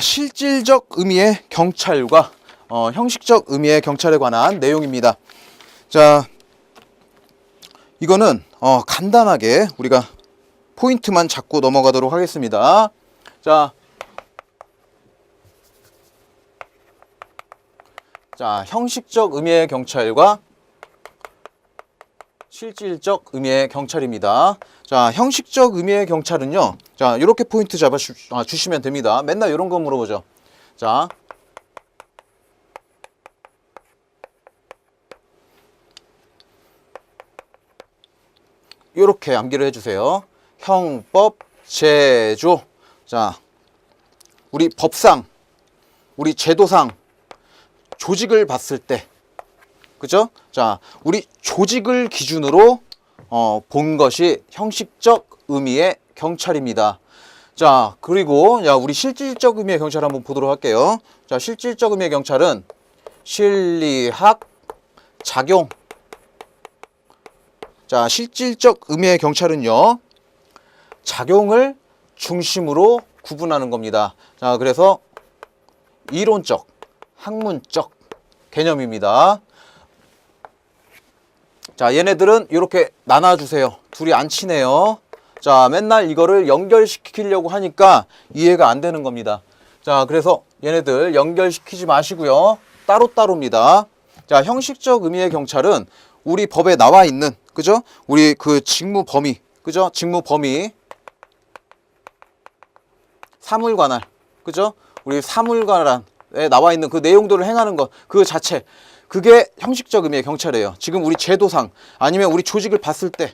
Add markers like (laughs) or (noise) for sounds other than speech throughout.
실질적 의미의 경찰과 어, 형식적 의미의 경찰에 관한 내용입니다. 자, 이거는 어, 간단하게 우리가 포인트만 잡고 넘어가도록 하겠습니다. 자, 자 형식적 의미의 경찰과 실질적 의미의 경찰입니다. 자, 형식적 의미의 경찰은요. 자, 이렇게 포인트 잡아 주, 아, 주시면 됩니다. 맨날 이런 거 물어보죠. 자. 이렇게 암기를 해주세요. 형법, 제조. 자, 우리 법상, 우리 제도상, 조직을 봤을 때, 그죠? 자, 우리 조직을 기준으로 어, 본 것이 형식적 의미의 경찰입니다. 자, 그리고 야, 우리 실질적 의미의 경찰 한번 보도록 할게요. 자, 실질적 의미의 경찰은 실리학 작용. 자, 실질적 의미의 경찰은요. 작용을 중심으로 구분하는 겁니다. 자, 그래서 이론적, 학문적 개념입니다. 자, 얘네들은 이렇게 나눠주세요. 둘이 안 친해요. 자, 맨날 이거를 연결시키려고 하니까 이해가 안 되는 겁니다. 자, 그래서 얘네들 연결시키지 마시고요. 따로따로입니다. 자, 형식적 의미의 경찰은 우리 법에 나와 있는, 그죠? 우리 그 직무 범위, 그죠? 직무 범위. 사물관할, 그죠? 우리 사물관할에 나와 있는 그 내용들을 행하는 것, 그 자체. 그게 형식적 의미의 경찰이에요. 지금 우리 제도상 아니면 우리 조직을 봤을 때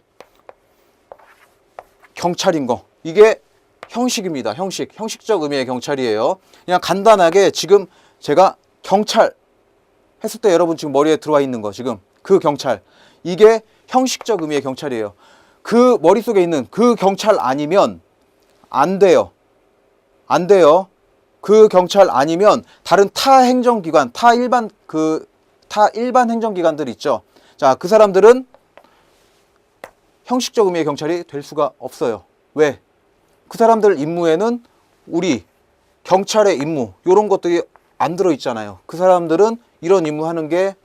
경찰인 거. 이게 형식입니다. 형식. 형식적 의미의 경찰이에요. 그냥 간단하게 지금 제가 경찰 했을 때 여러분 지금 머리에 들어와 있는 거 지금 그 경찰. 이게 형식적 의미의 경찰이에요. 그 머릿속에 있는 그 경찰 아니면 안 돼요. 안 돼요. 그 경찰 아니면 다른 타 행정기관, 타 일반 그 타 일반 행정기관들 있죠. 자, 그 사람들은 형식적 의미의 경찰이 될 수가 없어요. 왜? 그 사람들 임무에는 우리 경찰의 임무 이런 것들이 안 들어 있잖아요. 그 사람들은 이런 임무 하는 게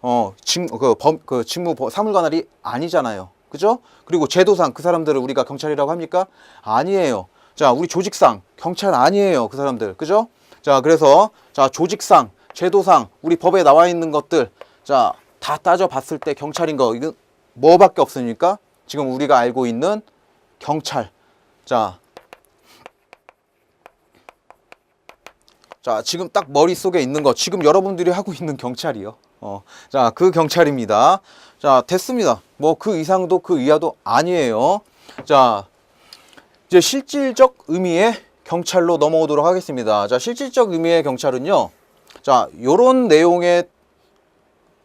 어, 직, 그, 범, 그 직무 버- 사물관할이 아니잖아요. 그죠? 그리고 제도상 그 사람들을 우리가 경찰이라고 합니까? 아니에요. 자, 우리 조직상 경찰 아니에요. 그 사람들. 그죠? 자, 그래서 자, 조직상, 제도상 우리 법에 나와 있는 것들 자, 다 따져 봤을 때 경찰인 거 이건 뭐밖에 없으니까 지금 우리가 알고 있는 경찰. 자. 자, 지금 딱 머릿속에 있는 거 지금 여러분들이 하고 있는 경찰이요. 어. 자, 그 경찰입니다. 자, 됐습니다. 뭐 그 이상도 그 이하도 아니에요. 자, 이제 실질적 의미의 경찰로 넘어오도록 하겠습니다. 자, 실질적 의미의 경찰은요. 자, 요런 내용에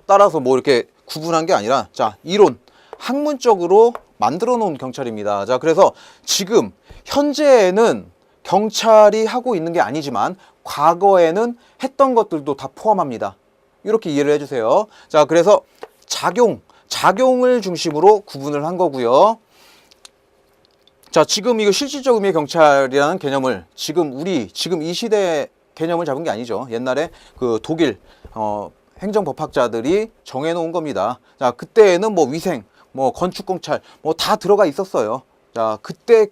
따라서 뭐 이렇게 구분한 게 아니라 자, 이론, 학문적으로 만들어 놓은 경찰입니다. 자, 그래서 지금 현재에는 경찰이 하고 있는 게 아니지만 과거에는 했던 것들도 다 포함합니다. 이렇게 이해를 해주세요. 자, 그래서 작용, 작용을 중심으로 구분을 한 거고요. 자, 지금 이거 실질적 의미의 경찰이라는 개념을 지금 우리 지금 이 시대 개념을 잡은 게 아니죠. 옛날에 그 독일 어, 행정법학자들이 정해놓은 겁니다. 자, 그때에는 뭐 위생, 뭐 건축공찰, 뭐 다 들어가 있었어요. 자, 그때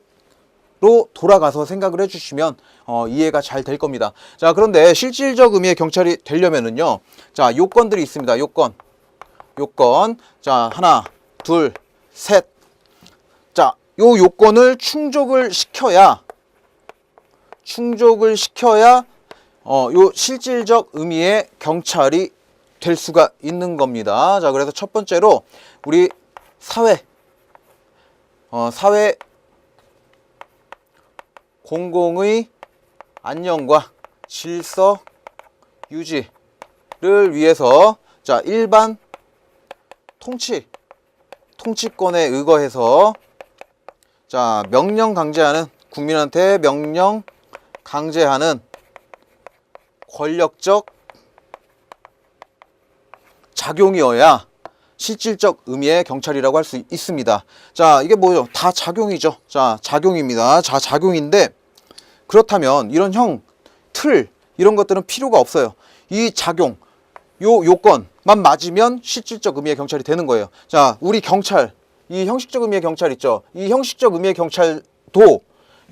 로 돌아가서 생각을 해주시면 어, 이해가 잘 될 겁니다. 자, 그런데 실질적 의미의 경찰이 되려면은요, 자, 요건들이 있습니다. 요건, 요건, 자, 하나, 둘, 셋. 자, 요 요건을 충족을 시켜야 충족을 시켜야 어, 요 실질적 의미의 경찰이 될 수가 있는 겁니다. 자, 그래서 첫 번째로 우리 사회 어, 사회 공공의 안녕과 질서 유지를 위해서 자, 일반 통치 통치권에 의거해서 자, 명령 강제하는 국민한테 명령 강제하는 권력적 작용이어야 실질적 의미의 경찰이라고 할 수 있습니다. 자, 이게 뭐죠? 다 작용이죠. 자, 작용입니다. 자, 작용인데 그렇다면 이런 형 틀 이런 것들은 필요가 없어요. 이 작용 요 요건만 맞으면 실질적 의미의 경찰이 되는 거예요. 자, 우리 경찰 이 형식적 의미의 경찰 있죠. 이 형식적 의미의 경찰도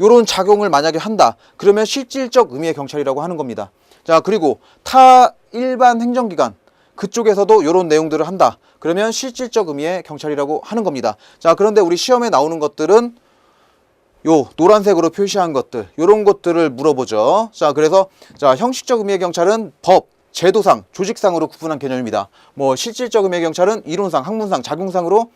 요런 작용을 만약에 한다. 그러면 실질적 의미의 경찰이라고 하는 겁니다. 자, 그리고 타 일반 행정기관 그쪽에서도 요런 내용들을 한다. 그러면 실질적 의미의 경찰이라고 하는 겁니다. 자, 그런데 우리 시험에 나오는 것들은 요 노란색으로 표시한 것들 요런 것들을 물어보죠. 자, 그래서 자, 형식적 의미의 경찰은 법, 제도상, 조직상으로 구분한 개념입니다. 뭐 실질적 의미의 경찰은 이론상, 학문상, 작용상으로 어,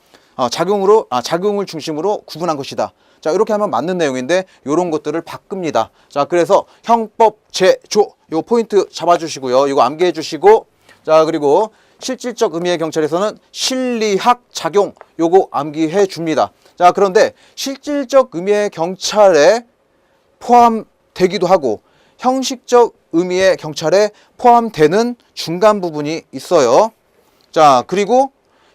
작용으로 아, 작용을 중심으로 구분한 것이다. 자, 이렇게 하면 맞는 내용인데 요런 것들을 바꿉니다. 자, 그래서 형법, 제조 요 포인트 잡아 주시고요. 이거 암기해 주시고 자, 그리고 실질적 의미의 경찰에서는 실리학 작용 요거 암기해 줍니다. 자, 그런데 실질적 의미의 경찰에 포함되기도 하고 형식적 의미의 경찰에 포함되는 중간 부분이 있어요. 자, 그리고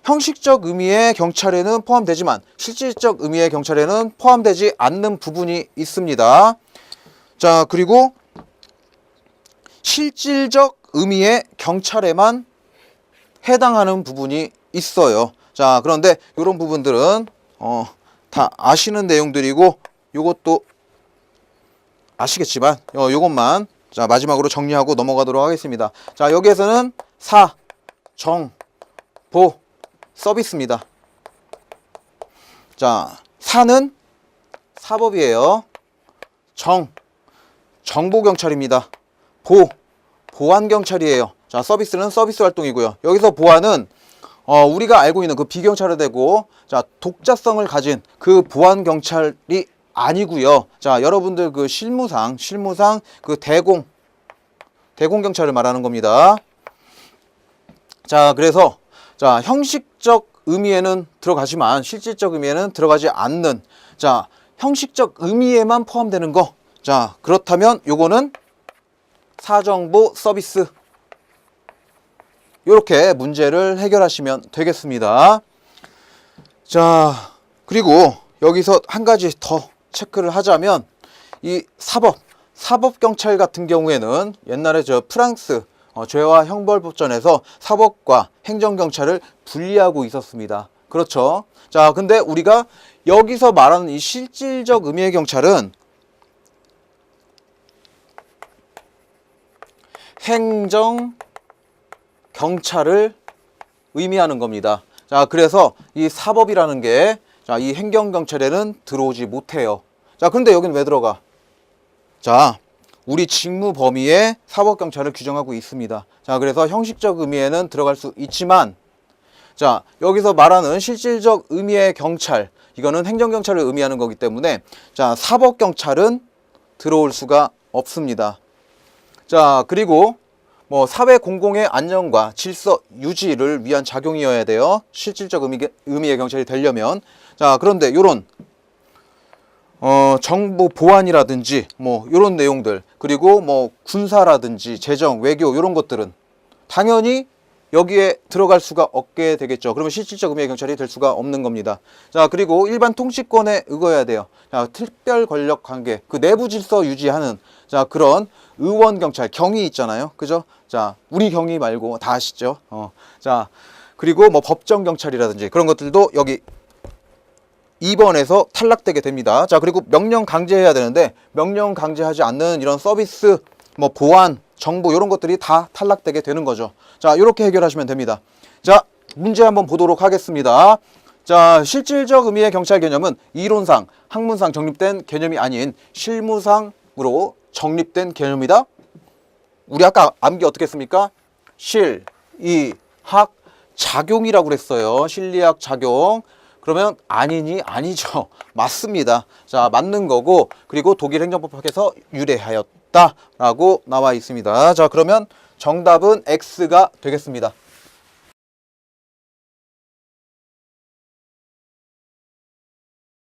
형식적 의미의 경찰에는 포함되지만 실질적 의미의 경찰에는 포함되지 않는 부분이 있습니다. 자, 그리고 실질적 의미의 경찰에만 해당하는 부분이 있어요. 자, 그런데 이런 부분들은 어, 다 아시는 내용들이고 요것도 아시겠지만 어, 요것만 자, 마지막으로 정리하고 넘어가도록 하겠습니다. 자, 여기에서는 사, 정, 보, 서비스입니다. 자, 사는 사법이에요. 정, 정보경찰입니다. 보, 보안경찰이에요. 자, 서비스는 서비스 활동이고요. 여기서 보안은 어, 우리가 알고 있는 그 비경찰이 되고, 자, 독자성을 가진 그 보안경찰이 아니고요. 자, 여러분들 그 실무상, 실무상 그 대공, 대공경찰을 말하는 겁니다. 자, 그래서 자, 형식적 의미에는 들어가지만 실질적 의미에는 들어가지 않는 자, 형식적 의미에만 포함되는 거. 자, 그렇다면 요거는 사정보 서비스 이렇게 문제를 해결하시면 되겠습니다. 자, 그리고 여기서 한 가지 더 체크를 하자면 이 사법, 사법경찰 같은 경우에는 옛날에 저 프랑스 어, 죄와 형벌법전에서 사법과 행정경찰을 분리하고 있었습니다. 그렇죠. 자, 근데 우리가 여기서 말하는 이 실질적 의미의 경찰은 행정 경찰을 의미하는 겁니다. 자, 그래서 이 사법이라는 게 자, 이 행정 경찰에는 들어오지 못해요. 자, 근데 여기는 왜 들어가? 자, 우리 직무 범위에 사법 경찰을 규정하고 있습니다. 자, 그래서 형식적 의미에는 들어갈 수 있지만 자, 여기서 말하는 실질적 의미의 경찰 이거는 행정 경찰을 의미하는 거기 때문에 자, 사법 경찰은 들어올 수가 없습니다. 자, 그리고 뭐 사회 공공의 안녕과 질서 유지를 위한 작용이어야 돼요. 실질적 의미, 의미의 경찰이 되려면. 자, 그런데 요런 어, 정보 보안이라든지 뭐 요런 내용들 그리고 뭐 군사라든지 재정, 외교 요런 것들은 당연히 여기에 들어갈 수가 없게 되겠죠. 그러면 실질적 의미의 경찰이 될 수가 없는 겁니다. 자, 그리고 일반 통치권에 의거해야 돼요. 자, 특별 권력 관계, 그 내부 질서 유지하는 자, 그런 의원 경찰, 경위 있잖아요. 그죠? 자, 우리 경위 말고 다 아시죠? 어. 자, 그리고 뭐 법정 경찰이라든지 그런 것들도 여기 2번에서 탈락되게 됩니다. 자, 그리고 명령 강제해야 되는데 명령 강제하지 않는 이런 서비스, 뭐 보안, 정보 이런 것들이 다 탈락되게 되는 거죠. 자, 이렇게 해결하시면 됩니다. 자, 문제 한번 보도록 하겠습니다. 자, 실질적 의미의 경찰 개념은 이론상, 학문상 정립된 개념이 아닌 실무상으로 정립된 개념이다. 우리 아까 암기 어떻게 했습니까? 실, 이, 학, 작용이라고 그랬어요. 실리학 작용. 그러면 아니니 아니죠. (laughs) 맞습니다. 자, 맞는 거고 그리고 독일 행정법학에서 유래하였다라고 나와 있습니다. 자, 그러면 정답은 X가 되겠습니다.